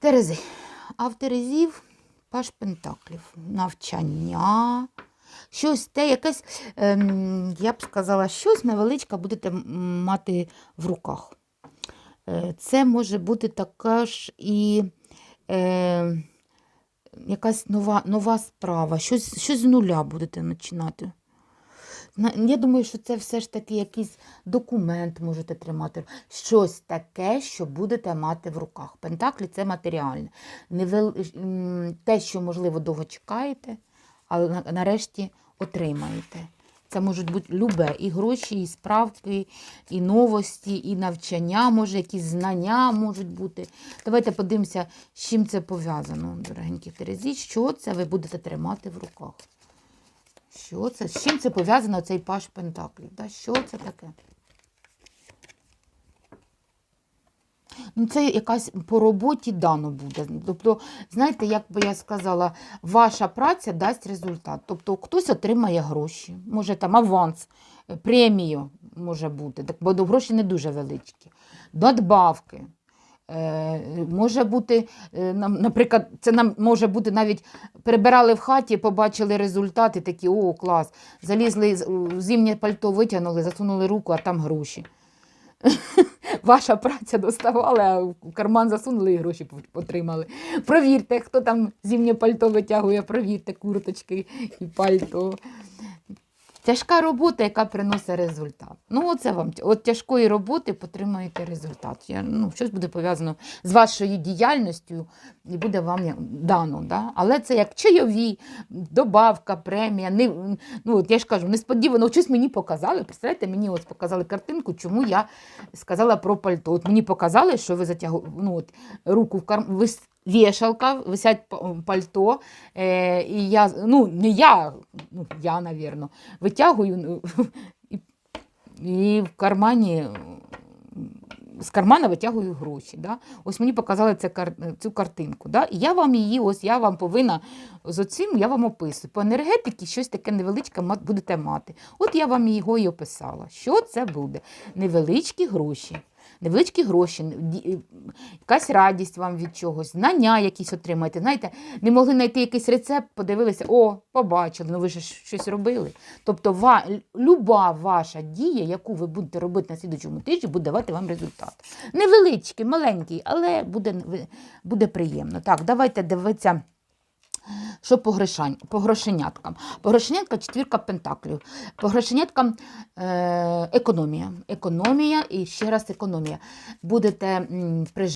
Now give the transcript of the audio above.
Терези. А в Терезів паш Пентаклів. Навчання. Щось те, якесь, ем, я б сказала, щось невеличке будете мати в руках. Е, Це може бути також і е, якась нова, нова справа, щось, щось з нуля будете починати. Я думаю, що це все ж таки якийсь документ можете тримати. Щось таке, що будете мати в руках. Пентаклі це матеріальне. Невел... Те, що, можливо, довго чекаєте, але нарешті отримаєте. Це можуть бути любе, і гроші, і справки, і новості, і навчання, може, якісь знання можуть бути. Давайте подивимося, з чим це пов'язано, дорогенькі Терезі. Що це ви будете тримати в руках? Що це? З чим це пов'язано цей паш Пентаклів? Да? Що це таке? Ну, це якась по роботі дано буде. Тобто, знаєте, як би я сказала, ваша праця дасть результат. Тобто хтось отримає гроші, може там аванс, премію може бути, бо гроші не дуже величкі, надбавки. Е, може бути, е, наприклад, це нам може бути навіть перебирали в хаті, побачили результати, такі, о, клас. Залізли зимнє пальто, витягнули, засунули руку, а там гроші. Ваша праця доставала, а в карман засунули і гроші отримали. Провірте, хто там зимнє пальто витягує, провірте курточки і пальто. Тяжка робота, яка приносить результат. Ну, оце вам от тяжкої роботи потримаєте результат. Я, ну, щось буде пов'язано з вашою діяльністю і буде вам дано. Да? Але це як чайові, добавка, премія. Не, ну, от я ж кажу, несподівано щось мені показали. Представляєте, мені ось показали картинку, чому я сказала про пальто. От мені показали, що ви затягу, ну, от, руку в карман. Вішалка, висять пальто, е, і я, ну, не я, ну, я, навірно, витягую ну, і, і в кармані, з кармана витягую гроші. Да? Ось мені показали це, цю картинку. Да? І я вам її, ось я вам повинна з оцим, я вам описую. По енергетиці щось таке невеличке будете мати. От я вам його і описала. Що це буде? Невеличкі гроші. Невеличкі гроші, якась радість вам від чогось, знання якісь отримаєте. Знаєте, не могли знайти якийсь рецепт, подивилися, о, побачили, ну ви ж щось робили. Тобто, ва, люба ваша дія, яку ви будете робити на слідчому тижні, буде давати вам результат. Невеличкий, маленький, але буде, буде приємно. Так, давайте дивитися. Що по, грошань, по грошеняткам? По грошенятка четвірка пентаклів. По грошеняткам е, економія. Економія і ще раз економія. Будете при